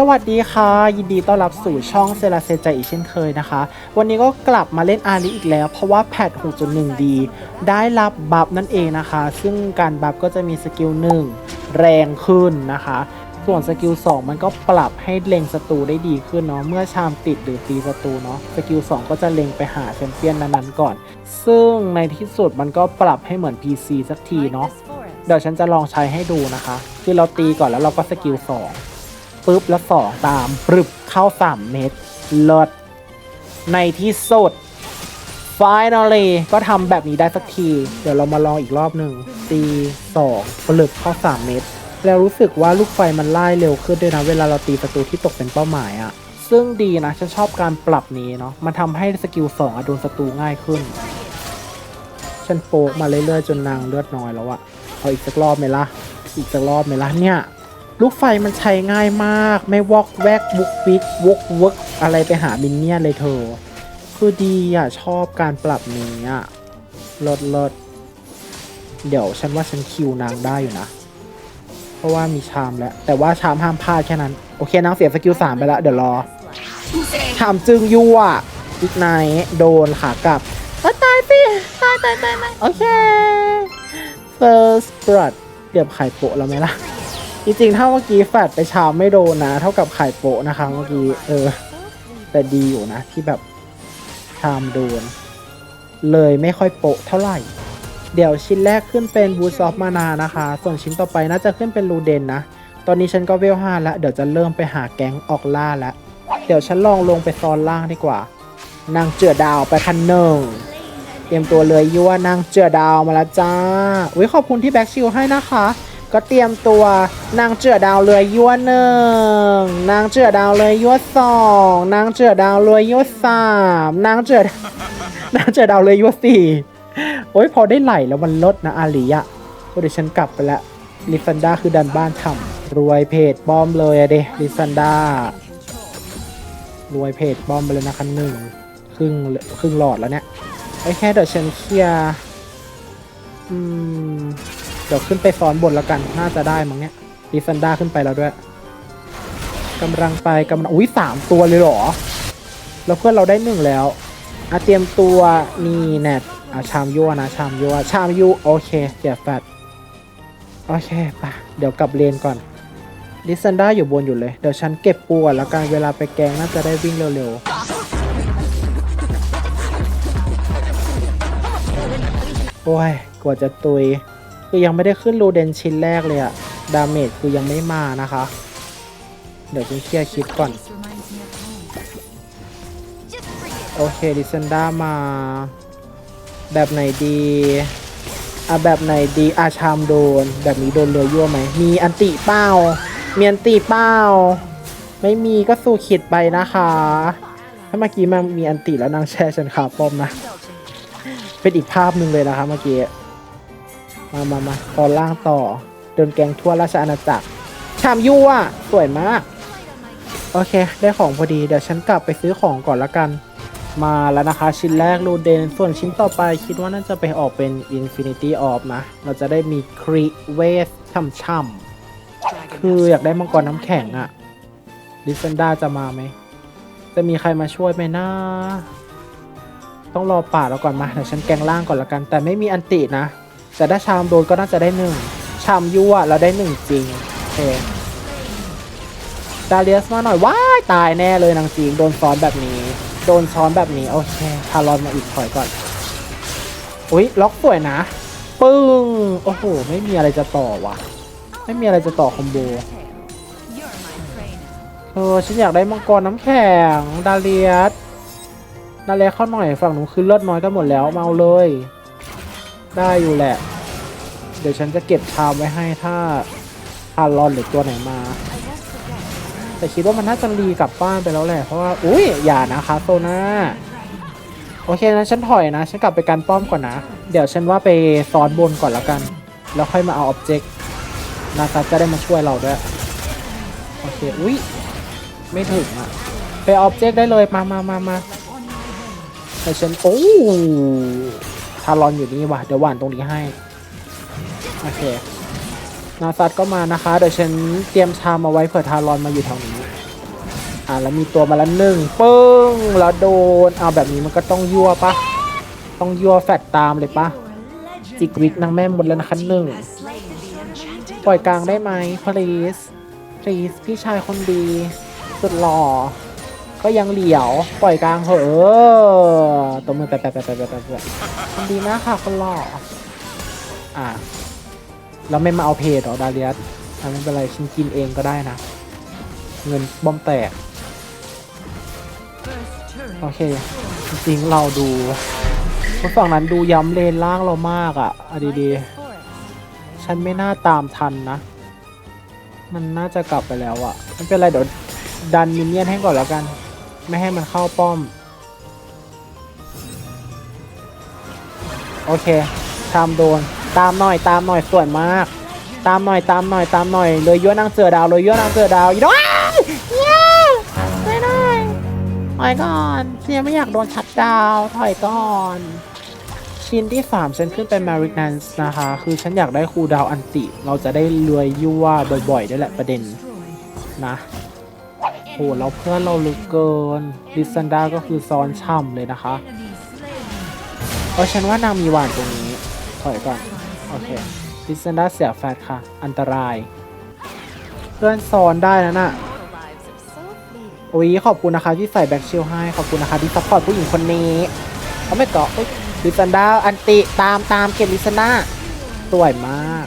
สวัสดีค่ะ ยินดีต้อนรับสู่ช่องเซราเซใจอีกเช่นเคยนะคะ วันนี้ก็กลับมาเล่นอารีอีกแล้ว เพราะว่าแพท6.1 ดี ได้รับบัฟนั่นเองนะคะ ซึ่งการบัฟก็จะมีสกิล 1 แรงขึ้นนะคะ ส่วนสกิล 2 มันก็ปรับให้เล็งศัตรูได้ดีขึ้นเนาะเมื่อชามติดหรือตีศัตรูเนาะสกิล 2 ก็จะเล็งไปหาแชมเปี้ยนนั้นๆก่อน ซึ่งในที่สุดมันก็ปรับให้เหมือน PC สักทีเนาะเดี๋ยวฉันจะลองใช้ให้ดูนะคะ คือเราตีก่อนแล้วเราก็สกิลสอง ปุ๊บแล้วสองตามปรึบเข้า3เม็ดเลิศในที่สุด finally ก็ทำแบบนี้ได้สักที เดี๋ยวเรามาลองอีกรอบหนึ่งตีสองปลึบเข้า3เม็ดแล้วรู้สึกว่าลูกไฟมันไล่เร็วขึ้นด้วยนะ เวลาเราตีศัตรูที่ตกเป็นเป้าหมายอะซึ่งดีนะ ฉันชอบการปรับนี้เนาะมันทำให้สกิลสองอะโดนศัตรูง่ายขึ้น ฉันโปกมาเรื่อยๆ จนนางเลือดน้อยแล้วอะเอาอีกสักรอบไหมล่ะ อีกสักรอบไหมล่ะเนี่ย ลูกไฟมันใช้ง่ายมาก ไม่วอกแวกบุกวิกวกวกอะไรไปหามินเนี่ยนเลยเธอ คือดีอะ ชอบการปรับนี้อะลดลดเดี๋ยวฉันว่าฉันคิวนางได้อยู่นะ เพราะว่ามีชามแล้ว แต่ว่าชามห้ามพลาดแค่นั้น โอเคนางเสียสกิลสามไปแล้วเดี๋ยวรอชามจึงยั่วอีกนท์โดนขากลับตายสิตายตายตายตายโอเค first blood เกือบไข่โปะแล้วไหมล่ะ จริงๆ ถ้าเมื่อกี้แฟดไปชามไม่โดนนะ เท่ากับไข่โปะนะคะเมื่อกี้ เออ แต่ดีอยู่นะ ที่แบบชามโดน เลยไม่ค่อยโปะเท่าไหร่ เดี๋ยวชิ้นแรกขึ้นเป็นบูซอฟมานานะคะ ส่วนชิ้นต่อไปน่าจะขึ้นเป็นรูเดนนะ ตอนนี้ฉันก็เวลห้าแล้ว เดี๋ยวจะเริ่มไปหาแก๊งออกล่าแล้ว เดี๋ยวฉันลองลงไปซอนล่างดีกว่า นางเจือดาวไปคันหนึ่งเตรียมตัวเลยยั่วนางเจือดาวมาแล้วจ้าอุ้ยขอบคุณที่แบ็กชิลให้นะคะ ก็เตรียมตัวนางเจือดาวเลยยั่วหนึ่งนางเจือดาวเลยยั่วสองนางเจือดาวเลยยั่วสามนางเจือนางเจือดาวเลยยั่วสี่โอ้ยพอได้ไหลแล้วมันลดนะอาลีอะโอ้เดี๋ยวฉันกลับไปแล้วลิซันดาคือดันบ้านทำรวยเพจป้อมเลยอะเดลิซันดารวยเพจป้อมไปเลยนะคะหนึ่งครึ่งครึ่งหลอดแล้วเนี่ยไอ้แค่เดี๋ยวฉันเคลียร์อืม เดี๋ยวขึ้นไปซ้อนบนแล้วกัน น่าจะได้มั้งเนี่ยดิซันดาขึ้นไปแล้วด้วยกำลังไปกำลัง อุ้ยสามตัวเลยเหรอ แล้วเพื่อนเราได้หนึ่งแล้วอะเตรียมตัวนี่แนทอะชามยั่วนะ ชามยั่วชามยั่วโอเคเสียแฟดโอเคปะเดี๋ยวกลับเลนก่อนดิซันด้าอยู่บนอยู่เลย เดี๋ยวฉันเก็บปูก่อนแล้วกันเวลาไปแกงน่าจะได้วิ่งเร็วๆ โอ้ย กว่าจะตุย คือยังไม่ได้ขึ้นรูเดนชิ้นแรกเลยอะดาเมจคือยังไม่มานะคะ เดี๋ยวฉันเคลียร์คลิปก่อน โอเคดิซันด้ามา แบบไหนดีอะแบบไหนดีอาชามโดน แบบนี้โดนเรือยั่วไหม มีอันติเป้ามีอันติเป้า ไม่มีก็สู้ขิดไปนะคะ ถ้าเมื่อกี้มันมีอันติแล้วนางแช่ฉันขาป้อมนะ เป็นอีกภาพหนึ่งเลยนะคะเมื่อกี้ มามามาตอนล่างต่อ เดินแกงทั่วราชอาณาจักร ชามยั่วสวยมาก โอเค ได้ของพอดี เดี๋ยวฉันกลับไปซื้อของก่อนละกัน มาแล้วนะคะ ชิ้นแรกรูเดน ส่วนชิ้นต่อไปคิดว่าน่าจะไปออกเป็น Infinity Orb นะ เราจะได้มีครีเวสช่ำๆ คืออยากได้มังกรน้ำแข็งอะดิซันดาจะมาไหม จะมีใครมาช่วยไหมนะต้องรอป่าแล้วก่อนมาเดี๋ยวฉันแกงล่างก่อนละกัน แต่ไม่มีอันตินะ แต่ถ้าชามโดนก็น่าจะได้หนึ่งชามยั่วเราได้หนึ่งจริงโอดาเลียสมาหน่อยว้ายตายแน่เลยนางจีงโดนซ้อนแบบนี้ โดนซ้อนแบบนี้โอเคพารอนมาอีกถอยก่อนอุ้ยล็อกสวยนะ ปึ้งโอ้โหไม่มีอะไรจะต่อวะไม่มีอะไรจะต่อคอมโบเออฉันอยากได้มังกรน้ำแข็งดาเลียสดาเลียสเข้าหน่อยฝั่งหนูคือเลือดน้อยกันหมดแล้วเอาเลย ได้อยู่แหละ เดี๋ยวฉันจะเก็บชามไว้ให้ถ้าพารอนหรือตัวไหนมา แต่คิดว่ามันน่าจะรีกลับบ้านไปแล้วแหละเพราะว่าอุ้ยอย่านะคะโซนาโอเคนะฉันถอยนะ ฉันกลับไปกันป้อมก่อนนะ เดี๋ยวฉันว่าไปซ้อนบนก่อนแล้วกัน แล้วค่อยมาเอาออบเจกต์นาซัตจะได้มาช่วยเราด้วย โอเค อุ้ยไม่ถึงอะไปออบเจกต์ได้เลยมามามามาแต่ฉัน โอ้ารอนอยู่นี่ว่ะเดี๋ยวหวานตรงนี้ให้ โอเค นาซัตก็มานะคะ เดี๋ยวฉันเตรียมชามมาไว้เผื่อทารอนมาอยู่แถวนี้ อ่าแล้วมีตัวมาและหนึ่งปึ้งแล้วโดน เอาแบบนี้มันก็ต้องยั่วปะต้องยั่วแฟดตามเลยปะจิกวิกนางแม่หมดแล้วนะคะหนึ่งปล่อยกลางได้ไหม please please พี่ชายคนดี สุดหล่อ ก็ยังเหลียว ปล่อยกลางเหอะเอตัวมือแปะแปะแปะแปะแปะแปะแปะคนดีมากค่ะคนหล่ออะแล้วไม่มาเอาเพจหรอดาเลียสอะไม่เป็นไรฉันกินเองก็ได้นะ เงินบอมแตก โอเค จริงเราดูคนฝั่งนั้นดูย้ำเลนล่างเรามากอะอะดีๆ ฉันไม่น่าตามทันนะ มันน่าจะกลับไปแล้วอะ ไม่เป็นไรเดี๋ยวดันมินเนี่ยนให้ก่อนแล้วกัน ไม่ให้มันเข้าป้อม โอเคตามโดน ตามหน่อยตามหน่อยสวยมาก ตามหน่อยตามหน่อยตามหน่อยเลยยั่วนางเสือดาวเลยยั่วนางเสือดาวย้อยเนี่ยไม่ได้ถอยก่อนเสียไม่อยากโดนชัดดาวถอยก่อน ชิ้นที่3ฉันขึ้นเป็น m a r i n a n c e นะคะ คือฉันอยากได้คูดาวอันติ เราจะได้รวยยั่วบ่อยๆด้วยแหละประเด็นนะ หเราเพื่อนเราลึกเกินดิซันดาก็คือซ้อนช่ำเลยนะคะ เพราะฉันว่านางมีหวานตรงนี้ ถอยก่อน โอเคดิซันดาเสียแฟตค่ะ อันตราย เพื่อนซ้อนได้นะน่ะโอ้ยขอบคุณนะคะที่ใส่แบ็กชิลให้ ขอบคุณนะคะที่ซัพพอร์ตผู้หญิงคนนี้เขาไม่เกาะลิซันดาอันติตามตามเก็บลิซันดาสวยมาก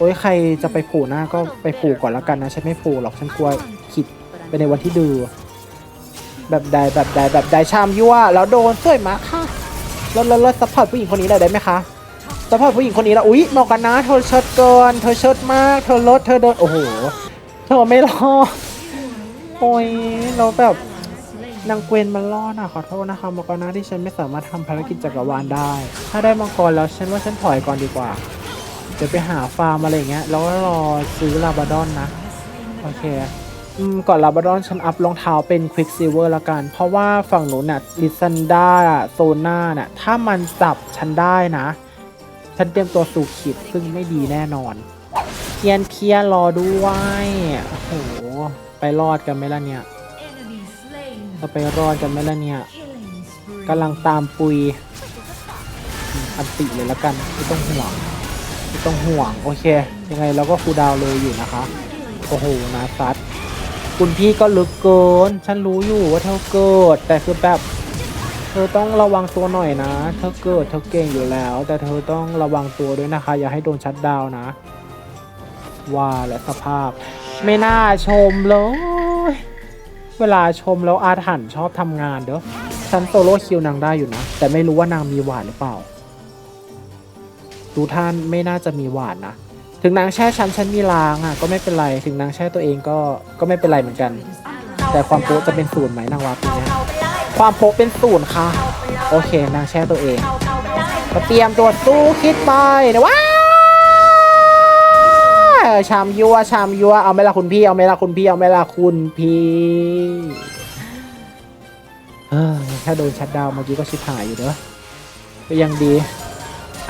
โอ้ยใครจะไปผูหน้าก็ไปผูก่อนแล้วกันนะฉันไม่ผูหรอกฉันกลัวขิดไปในวันที่ดื้อแบบใดแบบใดแบบใดชามยั่วแล้วโดนสวยมากค่ะแล้วแล้วแล้วซัพพอร์ตผู้หญิงคนนี้หน่อยได้ไหมคะซัพพอร์ตผู้หญิงคนนี้แล้วอุ๊ยบอกกันนะเธอเชิดเกินเธอเชิดมาก เธอลดเธอเดินโอ้โหเธอไม่รอดโอ้ยเราแบบนางเกวนมันรอดอะขอโทษนะคะบอกกันนะที่ฉันไม่สามารถทำภารกิจจักรวาลได้ ถ้าได้มังกรแล้วฉันว่าฉันถอยก่อนดีกว่า เดี๋ยวไปหาฟาร์มอะไรเงี้ย แล้วก็รอซื้อลาบาดอนนะ โอเคก่อนลาบาดอนฉันอัพรองเท้าเป็นควิกซิเวอร์ละกัน เพราะว่าฝั่งหนูน่ะลิซันดาโซน่าน่ะ ถ้ามันจับฉันได้นะ ฉันเตรียมตัวสู่ขิดซึ่งไม่ดีแน่นอนเคียนเคียรอด้วยโอ้โห ไปรอดกันไหมล่ะเนี่ยจะไปรอดกันไหมล่ะเนี่ยกำลังตามปุย อันติเลยละกัน ไม่ต้องห่วง ไม่ต้องห่วง โอเค ยังไงเราก็คูลดาวน์เลยอยู่นะคะ โอ้โหนาซัดคุณพี่ก็ลึกเกิน ฉันรู้อยู่ว่าเธอเกิด แต่คือแบบเธอต้องระวังตัวหน่อยนะ เธอเกิดเธอเก่งอยู่แล้ว แต่เธอต้องระวังตัวด้วยนะคะ อย่าให้โดนชัดดาวนะ ว่าและสภาพ ไม่น่าชมเลย เวลาชมแล้วอาถรรพ์ชอบทำงานเด้อ ฉันโซโล่คิวนางได้อยู่นะ แต่ไม่รู้ว่านางมีหวานหรือเปล่า ดูท่านไม่น่าจะมีหวานนะ ถึงนางแช่ฉันฉันมีลางอะก็ไม่เป็นไร ถึงนางแช่ตัวเองก็ก็ไม่เป็นไรเหมือนกัน แต่ความโป๊ะจะเป็นศูนย์ไหมนางวาปีเนี้ยความโป๊ะเป็นศูนย์ค่ะ โอเคนางแช่ตัวเอง ก็เตรียมตัวสู้คิดไปนะว้าชามยัวชามยัวเอาไหมล่ะคุณพี่เอาไหมล่ะคุณพี่เอาไหมล่ะคุณพี่เฮ้ยถ้าโดนชัดดาวเมื่อกี้ก็ชิบหายอยู่เด้อก็ยังดี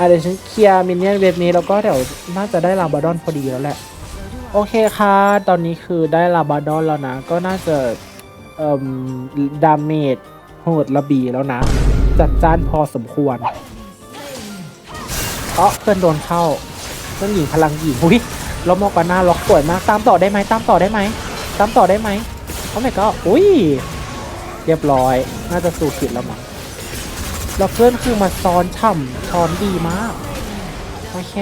อะเดี๋ยวฉันเคลียร์มินเนี่ยนเว็บนี้แล้วก็เดี๋ยวน่าจะได้ลาบาดอนพอดีแล้วแหละ โอเคค่ะ ตอนนี้คือได้ลาบาดอนแล้วนะ ก็น่าจะเอ่มดาเมจโหดระบีแล้วนะ จัดจ้านพอสมควรเออเพื่อนโดนเข้าเพื่อนหญิงพลังหญิงอุ้ยล้วมอกกันหน้าล็อกสวยมากตามต่อได้ไหมตามต่อได้ไหมตามต่อได้ไหมเขาไม่ก็อุ้ยเรียบร้อย น่าจะสู่ขิดแล้วมั้ง แล้วเพื่อนคือมาซ้อนฉ่ำช้อนดีมาก โอเค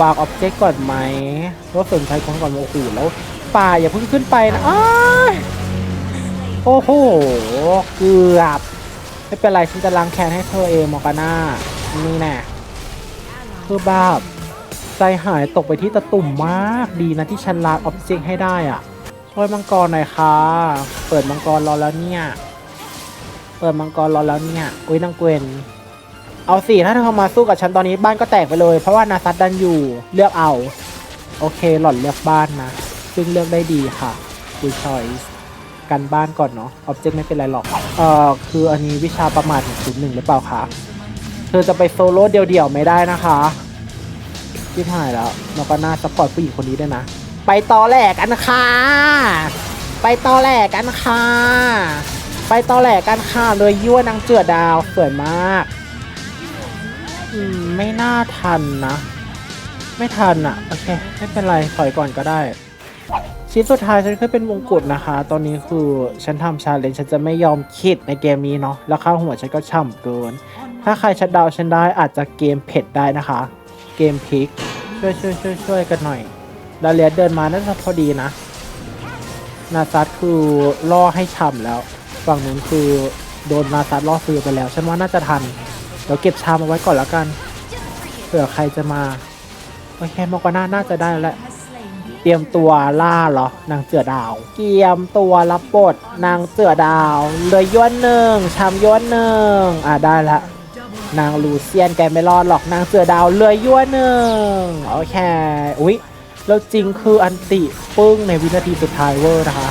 วางออบเจกต์ก่อนไหมว่าสนใจของก่อนโอ้โหแล้วป่าอย่าเพิ่งขึ้นไปนะอโอ้โห เกือบ ไม่เป็นไรฉันจะล้างแค้นให้เธอเองมอกาน่านี่แน่คือแบบใจหายตกไปที่ตะตุ่มมากดีนะที่ฉันล้างออบเจกต์ให้ได้อะ ช่วยมังกรหน่อยค่ะ เปิดมังกรรอแล้วเนี่ย เปิดมังกรรอแล้วเนี่ยอุ้ยนางเกวนเอาสิถ้าเธอมาสู้กับฉันตอนนี้บ้านก็แตกไปเลย เพราะว่านาซัดดันอยู่เลือกเอา โอเคหล่อนเลือกบ้านนะ ซึ่งเลือกได้ดีค่ะดูชอยกันบ้านก่อนเนาะออบเจกต์ไม่เป็นไรหรอกเอ่อคืออันนี้วิชาประมาทของศูนย์หนึ่งหรือเปล่าคะเธอจะไปโซโล่เดี่ยวๆไม่ได้นะคะที่ถ่ายแล้วเราก็น่าซัพพอร์ตผู้หญิงคนนี้ด้วยนะ ไปต่อแหลกกันค่ะไปต่อแหลกกันค่ะ ไปตอแหลกกันค่ะเลยยั่วนางเจือดาวสวยมากอืมไม่น่าทันนะ ไม่ทันอะโอเค ไม่เป็นไรถอยก่อนก็ได้ ชิ้นสุดท้ายฉันเคยเป็นมงกุฎนะคะ ตอนนี้คือฉันทำชาเลนจ์ฉันจะไม่ยอมคิดในเกมนี้เนาะแล้วข้าหัวฉันก็ช่ำเกิน ถ้าใครชัดดาวฉันได้อาจจะเกมเผ็ดได้นะคะ เกมพลิกช่วยช่วยช่วยช่วยกันหน่อยดาเลียสเดินมาน่าจะพอดีนะ นาซัดคือล่อให้ช่ำแล้ว ฝั่งนู้นคือโดนนาซัดล่อซื้อไปแล้วฉันว่าน่าจะทัน เดี๋ยวเก็บชามเอาไว้ก่อนแล้วกัน เผื่อใครจะมา โอเคมากกว่าน่าน่าจะได้แล้ว เตรียมตัวล่าเหรอ นางเสือดาว เตรียมตัวรับบทนางเสือดาวเลยย้วนหนึ่งชามย้วนหนึ่งอะได้ละ นางลูเซียนแกไม่รอดหรอกนางเสือดาวเลยย้วนหนึ่งโอเค อุ๊ยแล้วจริงคืออันติปึ้งในวินาทีสุดท้ายเวอร์นะคะ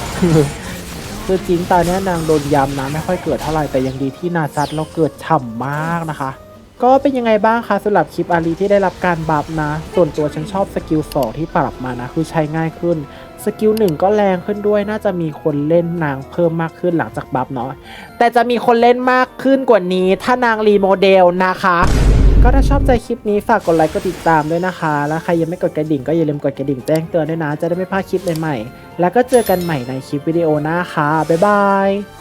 คือจริงตอนนี้นางโดนยำนะไม่ค่อยเกิดเท่าไหร่แต่ยังดีที่นาซัดเราเกิดฉ่ำมากนะคะ ก็เป็นยังไงบ้างคะสำหรับคลิปอารีที่ได้รับการบัฟนะ ส่วนตัวฉันชอบสกิล2ที่ปรับมานะ คือใช้ง่ายขึ้นสกิล1ก็แรงขึ้นด้วยน่าจะมีคนเล่นนางเพิ่มมากขึ้นหลังจากบัฟเนาะแต่จะมีคนเล่นมากขึ้นกว่านี้ถ้านางรีโมเดลนะคะ ก็ถ้าชอบใจคลิปนี้ฝากกดไลค์กดติดตามด้วยนะคะ แล้วใครยังไม่กดกระดิ่งก็อย่าลืมกดกระดิ่งแจ้งเตือนด้วยนะ จะได้ไม่พลาดคลิปใหม่ๆแล้วก็เจอกันใหม่ในคลิปวิดีโอหน้าค่ะบ๊ายบาย